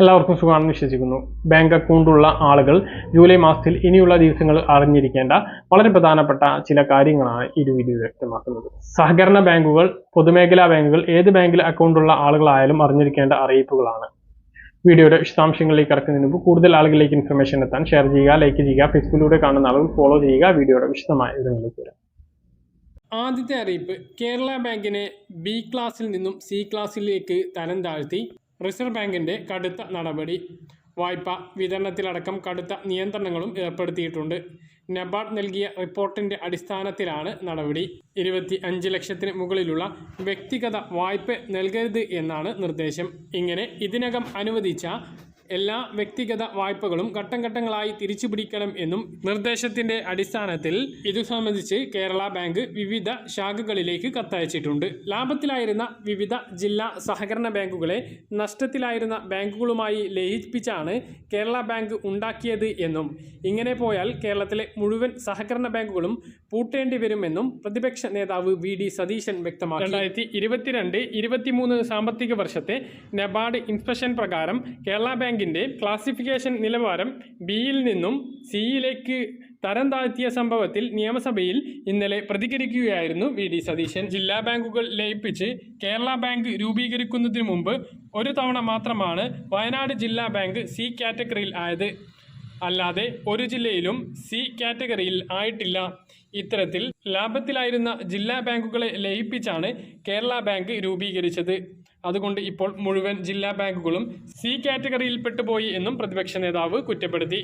എല്ലാവർക്കും സുഖമാണെന്ന് വിശ്വസിക്കുന്നു. ബാങ്ക് അക്കൗണ്ടുള്ള ആളുകൾ ജൂലൈ മാസത്തിൽ ഇനിയുള്ള ദിവസങ്ങൾ അറിഞ്ഞിരിക്കേണ്ട വളരെ പ്രധാനപ്പെട്ട ചില കാര്യങ്ങളാണ് ഈ വീഡിയോ വ്യക്തമാക്കുന്നത്. സഹകരണ ബാങ്കുകൾ പൊതുമേഖലാ ബാങ്കുകൾ ഏത് ബാങ്കിൽ അക്കൗണ്ടുള്ള ആളുകളായാലും അറിഞ്ഞിരിക്കേണ്ട അറിയിപ്പുകളാണ്. വീഡിയോയുടെ വിശദാംശങ്ങളിലേക്ക് ഇറക്കുന്നതിന് മുമ്പ് കൂടുതൽ ആളുകളിലേക്ക് ഇൻഫർമേഷൻ എത്താൻ ഷെയർ ചെയ്യുക ലൈക്ക് ചെയ്യുക ഫേസ്ബുക്കിലൂടെ കാണുന്ന ആളുകൾ ഫോളോ ചെയ്യുക വീഡിയോയുടെ വിശദമായ വിവരങ്ങളിലേക്ക് വരാം. ആദ്യത്തെ അറിയിപ്പ് കേരള ബാങ്കിനെ ബി ക്ലാസ്സിൽ നിന്നും സി ക്ലാസ്സിലേക്ക് തരം താഴ്ത്തി റിസർവ് ബാങ്കിന്റെ കടുത്ത നടപടി. വായ്പ വിതരണത്തിലടക്കം കടുത്ത നിയന്ത്രണങ്ങളും ഏർപ്പെടുത്തിയിട്ടുണ്ട്. നബാർഡ് നൽകിയ റിപ്പോർട്ടിന്റെ അടിസ്ഥാനത്തിലാണ് നടപടി. ഇരുപത്തി അഞ്ച് ലക്ഷത്തിന് മുകളിലുള്ള വ്യക്തിഗത വായ്പ നൽകരുത് എന്നാണ് നിർദ്ദേശം. ഇങ്ങനെ ഇതിനകം അനുവദിച്ച എല്ലാ വ്യക്തിഗത വായ്പകളും ഘട്ടം ഘട്ടങ്ങളായി തിരിച്ചു പിടിക്കണം എന്നും നിർദ്ദേശത്തിന്റെ അടിസ്ഥാനത്തിൽ ഇതു സംബന്ധിച്ച് കേരള ബാങ്ക് വിവിധ ശാഖകളിലേക്ക് കത്തയച്ചിട്ടുണ്ട്. ലാഭത്തിലായിരുന്ന വിവിധ ജില്ലാ സഹകരണ ബാങ്കുകളെ നഷ്ടത്തിലായിരുന്ന ബാങ്കുകളുമായി ലയിപ്പിച്ചാണ് കേരള ബാങ്ക് ഉണ്ടാക്കിയത് എന്നും ഇങ്ങനെ പോയാൽ കേരളത്തിലെ മുഴുവൻ സഹകരണ ബാങ്കുകളും പൂട്ടേണ്ടി വരുമെന്നും പ്രതിപക്ഷ നേതാവ് വി ഡി സതീശൻ വ്യക്തമാക്കി. രണ്ടായിരത്തി ഇരുപത്തിരണ്ട് ഇരുപത്തിമൂന്ന് സാമ്പത്തിക വർഷത്തെ നബാർഡ് ഇൻസ്പെക്ഷൻ പ്രകാരം കേരള ബാങ്കിന്റെ ക്ലാസിഫിക്കേഷൻ നിലവാരം ബിയിൽ നിന്നും സിയിലേക്ക് തരം താഴ്ത്തിയ സംഭവത്തിൽ നിയമസഭയിൽ ഇന്നലെ പ്രതികരിക്കുകയായിരുന്നു വി ഡി സതീശൻ. ജില്ലാ ബാങ്കുകൾ ലയിപ്പിച്ച് കേരള ബാങ്ക് രൂപീകരിക്കുന്നതിന് മുമ്പ് ഒരു തവണ മാത്രമാണ് വയനാട് ജില്ലാ ബാങ്ക് സി കാറ്റഗറിയിൽ ആയത്. അല്ലാതെ ഒരു ജില്ലയിലും സി കാറ്റഗറിയിൽ ആയിട്ടില്ല. ഇത്തരത്തിൽ ലാഭത്തിലായിരുന്ന ജില്ലാ ബാങ്കുകളെ ലയിപ്പിച്ചാണ് കേരള ബാങ്ക് രൂപീകരിച്ചത്. അതുകൊണ്ട് ഇപ്പോൾ മുഴുവൻ ജില്ലാ ബാങ്കുകളും സി കാറ്റഗറിയിൽ പെട്ടുപോയി എന്നും പ്രതിപക്ഷ നേതാവ് കുറ്റപ്പെടുത്തി.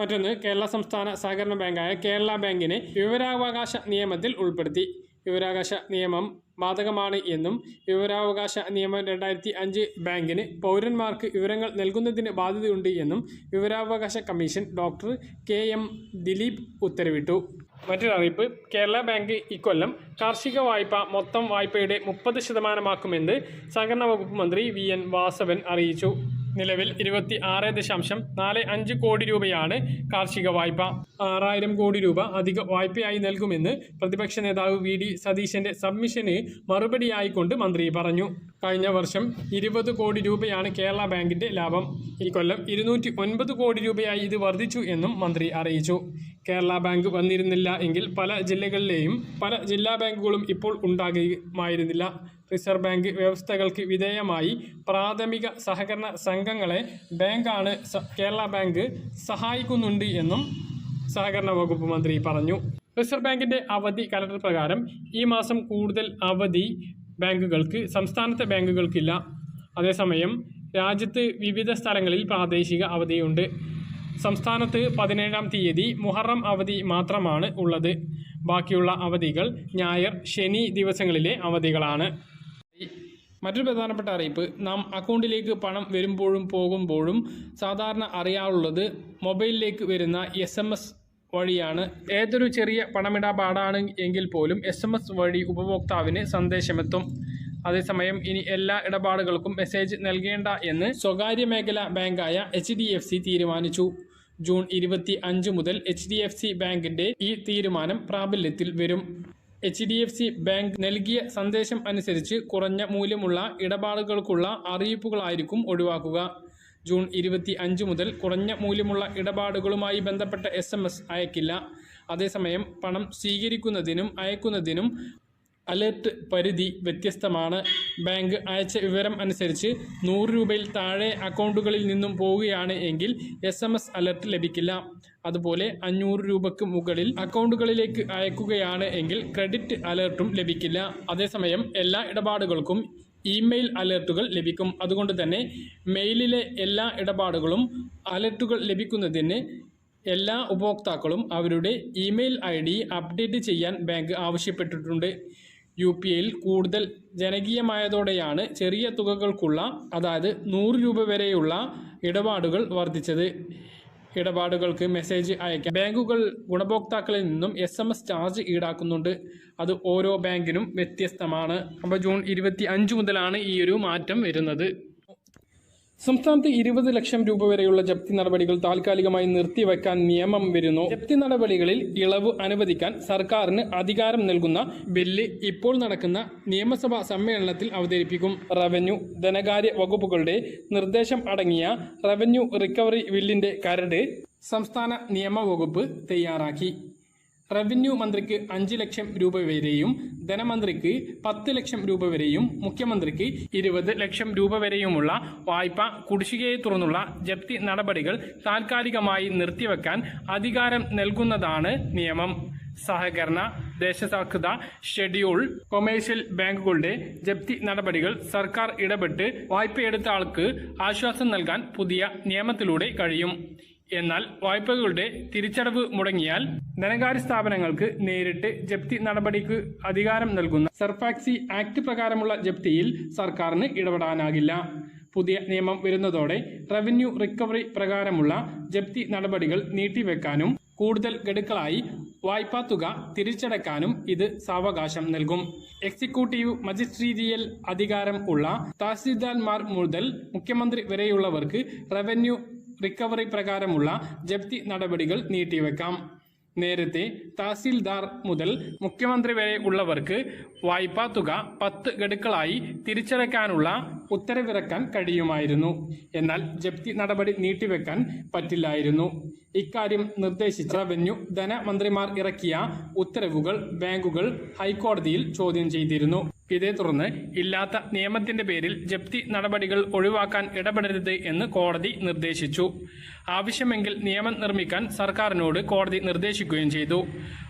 മറ്റൊന്ന് കേരള സംസ്ഥാന സഹകരണ ബാങ്കായ കേരള ബാങ്കിനെ വിവരാവകാശ നിയമത്തിൽ ഉൾപ്പെടുത്തി. വിവരാവകാശ നിയമം ബാധകമാണ് എന്നും വിവരാവകാശ നിയമം രണ്ടായിരത്തി അഞ്ച് ബാങ്കിന് പൗരന്മാർക്ക് വിവരങ്ങൾ നൽകുന്നതിന് ബാധ്യതയുണ്ട് എന്നും വിവരാവകാശ commission doctor K M Dileep ഉത്തരവിട്ടു. മറ്റൊരു അറിയിപ്പ് കേരള ബാങ്ക് ഇക്കൊല്ലം കാർഷിക വായ്പ മൊത്തം വായ്പയുടെ മുപ്പത് ശതമാനമാക്കുമെന്ന് സഹകരണ വകുപ്പ് മന്ത്രി വി എൻ വാസവൻ അറിയിച്ചു. നിലവിൽ ഇരുപത്തി ആറ് ദശാംശം നാല് അഞ്ച് കോടി രൂപയാണ് കാർഷിക വായ്പ. ആറായിരം കോടി രൂപ അധിക വായ്പയായി നൽകുമെന്ന് പ്രതിപക്ഷ നേതാവ് വി ഡി സതീശന്റെ സബ്മിഷന് മറുപടിയായിക്കൊണ്ട് മന്ത്രി പറഞ്ഞു. കഴിഞ്ഞ വർഷം ഇരുപത് കോടി രൂപയാണ് കേരള ബാങ്കിന്റെ ലാഭം. ഈ കൊല്ലം ഇരുന്നൂറ്റി ഒൻപത് കോടി രൂപയായി ഇത് വർദ്ധിച്ചു എന്നും മന്ത്രി അറിയിച്ചു. കേരള ബാങ്ക് വന്നിരുന്നില്ല എങ്കിൽ പല ജില്ലകളിലെയും പല ജില്ലാ ബാങ്കുകളും ഇപ്പോൾ ഉണ്ടാകുമായിരുന്നില്ല. റിസർവ് ബാങ്ക് വ്യവസ്ഥകൾക്ക് വിധേയമായി പ്രാഥമിക സഹകരണ സംഘങ്ങളെ ബാങ്കാണ് കേരള ബാങ്ക് സഹായിക്കുന്നുണ്ട് എന്നും സഹകരണ വകുപ്പ് മന്ത്രി പറഞ്ഞു. റിസർവ് ബാങ്കിന്റെ അവധി കലണ്ടർ പ്രകാരം ഈ മാസം കൂടുതൽ അവധി ബാങ്കുകൾക്ക് സംസ്ഥാനത്തെ ബാങ്കുകൾക്കില്ല. അതേസമയം രാജ്യത്ത് വിവിധ സ്ഥലങ്ങളിൽ പ്രാദേശിക അവധിയുണ്ട്. സംസ്ഥാനത്ത് പതിനേഴാം തീയതി മുഹറം അവധി മാത്രമാണ് ഉള്ളത്. ബാക്കിയുള്ള അവധികൾ ഞായർ ശനി ദിവസങ്ങളിലെ അവധികളാണ്. മറ്റൊരു പ്രധാനപ്പെട്ട അറിയിപ്പ് നാം അക്കൗണ്ടിലേക്ക് പണം വരുമ്പോഴും പോകുമ്പോഴും സാധാരണ അറിയാറുള്ളത് മൊബൈലിലേക്ക് വരുന്ന എസ് എം എസ് വഴിയാണ്. ഏതൊരു ചെറിയ പണമിടപാടാണ് എങ്കിൽ പോലും എസ് എം എസ് വഴി ഉപഭോക്താവിന് സന്ദേശമെത്തും. അതേസമയം ഇനി എല്ലാ ഇടപാടുകൾക്കും മെസ്സേജ് നൽകേണ്ട എന്ന് സ്വകാര്യ മേഖല ബാങ്കായ എച്ച് ഡി എഫ് സി തീരുമാനിച്ചു. ജൂൺ ഇരുപത്തി അഞ്ച് മുതൽ എച്ച് ഡി എഫ് സി ബാങ്കിന്റെ ഈ തീരുമാനം പ്രാബല്യത്തിൽ വരും. H D F C bank നൽകിയ സന്ദേശം അനുസരിച്ച് കുറഞ്ഞ മൂല്യമുള്ള ഇടപാടുകൾക്കുള്ള അറിയിപ്പുകളായിരിക്കും ഒഴിവാക്കുക. ജൂൺ ഇരുപത്തി അഞ്ച് മുതൽ കുറഞ്ഞ മൂല്യമുള്ള ഇടപാടുകളുമായി ബന്ധപ്പെട്ട എസ് എം എസ് അയക്കില്ല. അതേസമയം പണം സ്വീകരിക്കുന്നതിനും അയക്കുന്നതിനും അലേർട്ട് പരിധി വ്യത്യസ്തമാണ്. ബാങ്ക് അയച്ച വിവരം അനുസരിച്ച് നൂറ് രൂപയിൽ താഴെ അക്കൗണ്ടുകളിൽ നിന്നും പോവുകയാണ് എങ്കിൽ എസ് എം എസ് അലർട്ട് ലഭിക്കില്ല. അതുപോലെ അഞ്ഞൂറ് രൂപയ്ക്ക് മുകളിൽ അക്കൗണ്ടുകളിലേക്ക് അയക്കുകയാണ് എങ്കിൽ ക്രെഡിറ്റ് അലേർട്ടും ലഭിക്കില്ല. അതേസമയം എല്ലാ ഇടപാടുകൾക്കും ഇമെയിൽ അലേർട്ടുകൾ ലഭിക്കും. അതുകൊണ്ട് തന്നെ മെയിലിലെ എല്ലാ ഇടപാടുകളും അലേർട്ടുകൾ ലഭിക്കുന്നതിന് എല്ലാ ഉപഭോക്താക്കളും അവരുടെ ഇമെയിൽ ഐ ഡി അപ്ഡേറ്റ് ചെയ്യാൻ ബാങ്ക് ആവശ്യപ്പെട്ടിട്ടുണ്ട്. യു പി ഐയിൽ കൂടുതൽ ജനകീയമായതോടെയാണ് ചെറിയ തുകകൾക്കുള്ള അതായത് നൂറ് രൂപ വരെയുള്ള ഇടപാടുകൾ വർദ്ധിച്ചത്. ഇടപാടുകൾക്ക് മെസ്സേജ് അയക്കാം ബാങ്കുകൾ ഗുണഭോക്താക്കളിൽ നിന്നും എസ് എം എസ് ചാർജ് ഈടാക്കുന്നുണ്ട്. അത് ഓരോ ബാങ്കിനും വ്യത്യസ്തമാണ്. അപ്പോൾ ജൂൺ ഇരുപത്തി അഞ്ച് മുതലാണ് ഈ ഒരു മാറ്റം വരുന്നത്. സംസ്ഥാനത്ത് ഇരുപത് ലക്ഷം രൂപ വരെയുള്ള ജപ്തി നടപടികൾ താൽക്കാലികമായി നിർത്തിവെക്കാൻ നിയമം വരുന്നു. ജപ്തി നടപടികളിൽ ഇളവ് അനുവദിക്കാൻ സർക്കാരിന് അധികാരം നൽകുന്ന ബില്ല് ഇപ്പോൾ നടക്കുന്ന നിയമസഭാ സമ്മേളനത്തിൽ അവതരിപ്പിക്കും. റവന്യൂ ധനകാര്യ വകുപ്പുകളുടെ നിർദ്ദേശം അടങ്ങിയ റവന്യൂ റിക്കവറി ബില്ലിന്റെ കരട് സംസ്ഥാന നിയമവകുപ്പ് തയ്യാറാക്കി. റവന്യൂ മന്ത്രിക്ക് അഞ്ച് ലക്ഷം രൂപ വരെയും ധനമന്ത്രിക്ക് പത്ത് ലക്ഷം രൂപ വരെയും മുഖ്യമന്ത്രിക്ക് ഇരുപത് ലക്ഷം രൂപ വരെയുമുള്ള വായ്പ കുടിശ്ശികയെ തുടർന്നുള്ള ജപ്തി നടപടികൾ താൽക്കാലികമായി നിർത്തിവെക്കാൻ അധികാരം നൽകുന്നതാണ് നിയമം. സഹകരണ ദേശസാൽകൃത ഷെഡ്യൂൾ കൊമേഴ്ഷ്യൽ ബാങ്കുകളുടെ ജപ്തി നടപടികൾ സർക്കാർ ഇടപെട്ട് വായ്പയെടുത്ത ആൾക്ക് ആശ്വാസം നൽകാൻ പുതിയ നിയമത്തിലൂടെ കഴിയും. എന്നാൽ വായ്പകളുടെ തിരിച്ചടവ് മുടങ്ങിയാൽ ധനകാര്യ സ്ഥാപനങ്ങൾക്ക് നേരിട്ട് ജപ്തി നടപടിക്ക് അധികാരം നൽകുന്ന സർഫാക്സി ആക്ട് പ്രകാരമുള്ള ജപ്തിയിൽ സർക്കാരിന് ഇടപെടാനാകില്ല. പുതിയ നിയമം വരുന്നതോടെ റവന്യൂ റിക്കവറി പ്രകാരമുള്ള ജപ്തി നടപടികൾ നീട്ടിവെക്കാനും കൂടുതൽ ഗഡുക്കളായി വായ്പാ തുക തിരിച്ചടക്കാനും ഇത് സാവകാശം നൽകും. എക്സിക്യൂട്ടീവ് മജിസ്ട്രീരിയൽ അധികാരം ഉള്ള തഹസീൽദാർമാർ മുതൽ മുഖ്യമന്ത്രി വരെയുള്ളവർക്ക് റവന്യൂ റിക്കവറി പ്രകാരമുള്ള ജപ്തി നടപടികൾ നീട്ടിവെക്കാം. നേരത്തെ തഹസീൽദാർ മുതൽ മുഖ്യമന്ത്രി വരെ ഉള്ളവർക്ക് വായ്പാ തുക പത്ത് ഗഡുക്കളായി തിരിച്ചടയ്ക്കാനുള്ള ഉത്തരവിറക്കാൻ കഴിയുമായിരുന്നു. എന്നാൽ ജപ്തി നടപടി നീട്ടിവെക്കാൻ പറ്റില്ലായിരുന്നു. ഇക്കാര്യം നിർദ്ദേശിച്ച റവന്യൂ ധനമന്ത്രിമാർ ഇറക്കിയ ഉത്തരവുകൾ ബാങ്കുകൾ ഹൈക്കോടതിയിൽ ചോദ്യം ചെയ്തിരുന്നു. ഇതേ തുടർന്ന് ഇല്ലാത്ത നിയമത്തിന്റെ പേരിൽ ജപ്തി നടപടികൾ ഒഴിവാക്കാൻ ഇടപെടരുത് എന്ന് കോടതി നിർദ്ദേശിച്ചു. ആവശ്യമെങ്കിൽ നിയമം നിർമ്മിക്കാൻ സർക്കാരിനോട് കോടതി നിർദ്ദേശിക്കുകയും ചെയ്തു.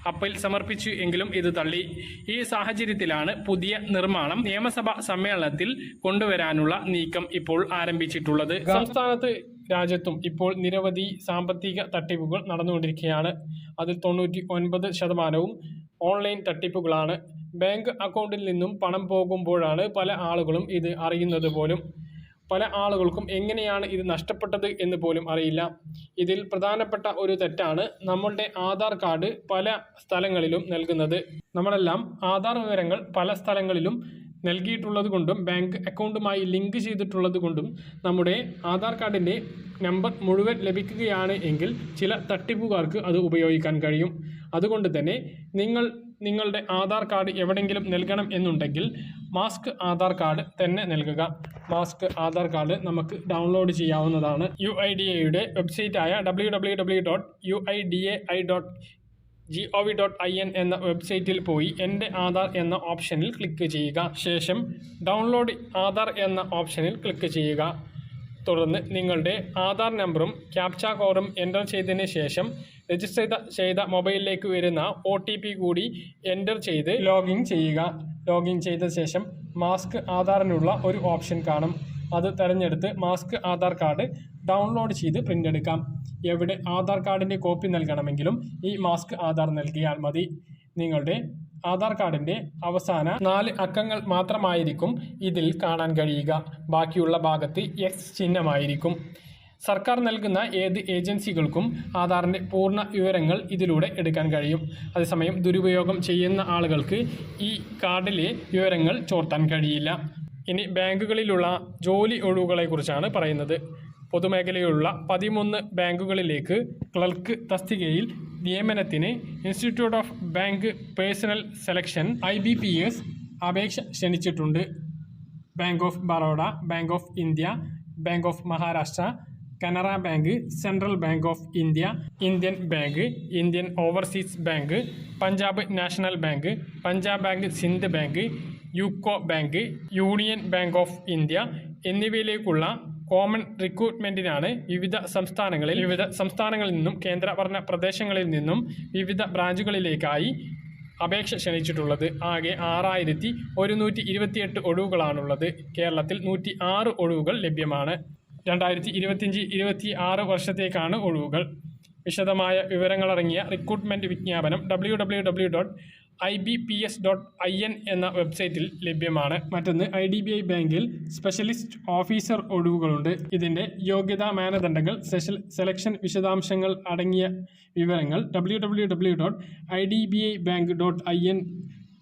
അപ്പീൽ സമർപ്പിച്ചു എങ്കിലും ഇത് തള്ളി. ഈ സാഹചര്യത്തിലാണ് പുതിയ നിർമ്മാണം നിയമസഭാ സമ്മേളനത്തിൽ കൊണ്ടുവരാനുള്ള നീക്കം ഇപ്പോൾ ആരംഭിച്ചിട്ടുള്ളത്. സംസ്ഥാനത്ത് രാജ്യത്തും ഇപ്പോൾ നിരവധി സാമ്പത്തിക തട്ടിപ്പുകൾ നടന്നുകൊണ്ടിരിക്കുകയാണ്. അതിൽ തൊണ്ണൂറ്റി ഒൻപത് ശതമാനവും ഓൺലൈൻ തട്ടിപ്പുകളാണ്. ബാങ്ക് അക്കൗണ്ടിൽ നിന്നും പണം പോകുമ്പോഴാണ് പല ആളുകളും ഇത് അറിയുന്നത് പോലും. പല ആളുകൾക്കും എങ്ങനെയാണ് ഇത് നഷ്ടപ്പെട്ടത് എന്ന് പോലും അറിയില്ല. ഇതിൽ പ്രധാനപ്പെട്ട ഒരു തെറ്റാണ് നമ്മളുടെ ആധാർ കാർഡ് പല സ്ഥലങ്ങളിലും നൽകുന്നത്. നമ്മളെല്ലാം ആധാർ വിവരങ്ങൾ പല സ്ഥലങ്ങളിലും നൽകിയിട്ടുള്ളത് കൊണ്ടും ബാങ്ക് അക്കൗണ്ടുമായി ലിങ്ക് ചെയ്തിട്ടുള്ളത് കൊണ്ടും നമ്മുടെ ആധാർ കാർഡിന്റെ നമ്പർ മുഴുവൻ ലഭിക്കുകയാണ് എങ്കിൽ ചില തട്ടിപ്പുകാർക്ക് അത് ഉപയോഗിക്കാൻ കഴിയും. അതുകൊണ്ട് തന്നെ നിങ്ങൾ നിങ്ങളുടെ ആധാർ കാർഡ് എവിടെയെങ്കിലും നൽകണം എന്നുണ്ടെങ്കിൽ മാസ്ക് ആധാർ കാർഡ് തന്നെ നൽകുക. മാസ്ക് ആധാർ കാർഡ് നമുക്ക് ഡൗൺലോഡ് ചെയ്യാവുന്നതാണ്. യു ഐ ഡി എയുടെ വെബ്സൈറ്റായ W W W dot U I D A I dot G O V dot I N എന്ന വെബ്സൈറ്റിൽ പോയി എന്റെ ആധാർ എന്ന ഓപ്ഷനിൽ ക്ലിക്ക് ചെയ്യുക. ശേഷം ഡൗൺലോഡ് ആധാർ എന്ന ഓപ്ഷനിൽ ക്ലിക്ക് ചെയ്യുക. തുടർന്ന് നിങ്ങളുടെ ആധാർ നമ്പറും ക്യാപ്ച കോഡും എന്റർ ചെയ്തതിന് ശേഷം രജിസ്റ്റർ ചെയ്ത മൊബൈലിലേക്ക് വരുന്ന ഒ കൂടി എന്റർ ചെയ്ത് ലോഗിൻ ചെയ്യുക. ലോഗിൻ ചെയ്ത ശേഷം മാസ്ക് ആധാറിനുള്ള ഒരു ഓപ്ഷൻ കാണും. അത് തിരഞ്ഞെടുത്ത് മാസ്ക് ആധാർ കാർഡ് ഡൗൺലോഡ് ചെയ്ത് പ്രിന്റ് എടുക്കാം. എവിടെ ആധാർ കാർഡിന്റെ കോപ്പി നൽകണമെങ്കിലും ഈ മാസ്ക് ആധാർ നൽകിയാൽ മതി. നിങ്ങളുടെ ആധാർ കാർഡിന്റെ അവസാന നാല് അക്കങ്ങൾ മാത്രമായിരിക്കും ഇതിൽ കാണാൻ കഴിയുക. ബാക്കിയുള്ള ഭാഗത്ത് എക്സ് ചിഹ്നമായിരിക്കും. സർക്കാർ നൽകുന്ന ഏത് ഏജൻസികൾക്കും ആധാറിന്റെ പൂർണ വിവരങ്ങൾ ഇതിലൂടെ എടുക്കാൻ കഴിയും. അതേസമയം ദുരുപയോഗം ചെയ്യുന്ന ആളുകൾക്ക് ഈ കാർഡിലെ വിവരങ്ങൾ ചോർത്താൻ കഴിയില്ല. ഇനി ബാങ്കുകളിലുള്ള ജോലി ഒഴിവുകളെക്കുറിച്ചാണ് പറയുന്നത്. പൊതുമേഖലയിലുള്ള പതിമൂന്ന് ബാങ്കുകളിലേക്ക് ക്ലർക്ക് തസ്തികയിൽ നിയമനത്തിന് institute of bank personnel selection I B P S അപേക്ഷ ക്ഷണിച്ചിട്ടുണ്ട്. Bank of Baroda bank of India bank of Maharashtra Canara bank central bank of India Indian bank Indian overseas bank Punjab national bank Punjab bank Sind bank UCO bank union bank of India എന്നിവയിലേക്കുള്ള common റിക്രൂട്ട്മെന്റിനാണ് വിവിധ സംസ്ഥാനങ്ങളിൽ വിവിധ സംസ്ഥാനങ്ങളിൽ നിന്നും കേന്ദ്രഭരണ പ്രദേശങ്ങളിൽ നിന്നും വിവിധ ബ്രാഞ്ചുകളിലേക്കായി അപേക്ഷ ക്ഷണിച്ചിട്ടുള്ളത്. ആകെ ആറായിരത്തി ഒരുന്നൂറ്റി ഇരുപത്തിയെട്ട് ഒഴിവുകളാണുള്ളത്. കേരളത്തിൽ നൂറ്റി ആറ് ഒഴിവുകൾ ലഭ്യമാണ്. രണ്ടായിരത്തി ഇരുപത്തിയഞ്ച് ഇരുപത്തി ആറ് വർഷത്തേക്കാണ് ഒഴിവുകൾ. വിശദമായ വിവരങ്ങളടങ്ങിയ റിക്രൂട്ട്മെന്റ് വിജ്ഞാപനം W W W dot I B P S dot I N എന്ന വെബ്സൈറ്റിൽ ലഭ്യമാണ്. മറ്റൊന്ന് ഐ ഡി ബി ഐ ബാങ്കിൽ സ്പെഷ്യലിസ്റ്റ് ഓഫീസർ ഒഴിവുകളുണ്ട്. ഇതിന്റെ യോഗ്യതാ മാനദണ്ഡങ്ങൾ സെഷൽ സെലക്ഷൻ വിശദാംശങ്ങൾ അടങ്ങിയ വിവരങ്ങൾ W W W dot I D B I bank dot I N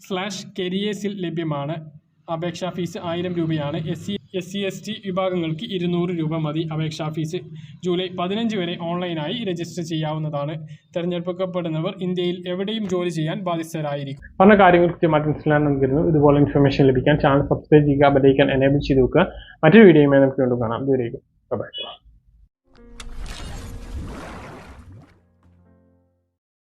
slash കരിയേഴ്സിൽ ലഭ്യമാണ്. അപേക്ഷാ ഫീസ് ആയിരം രൂപയാണ്. S C S C S T വിഭാഗങ്ങൾക്ക് ഇരുന്നൂറ് രൂപ മതി. അപേക്ഷാ ഫീസ് ജൂലൈ പതിനഞ്ച് വരെ ഓൺലൈനായി രജിസ്റ്റർ ചെയ്യാവുന്നതാണ്. തിരഞ്ഞെടുക്കപ്പെടുന്നവർ ഇന്ത്യയിൽ എവിടെയും ജോലി ചെയ്യാൻ ബാധ്യസ്ഥരായിരിക്കും. പറഞ്ഞ കാര്യങ്ങൾ കൃത്യമായിട്ട് മനസ്സിലാണെന്ന് നമുക്കിരുന്നു. ഇതുപോലെ ഇൻഫർമേഷൻ ലഭിക്കാൻ ചാനൽ സബ്സ്ക്രൈബ് ചെയ്യുക ബെലൈക്കൻ എനേബിൾ ചെയ്ത് വെക്കുക. മറ്റൊരു വീഡിയോയുമായി നമുക്ക് വീണ്ടും കാണാം. ദൂരേക്കും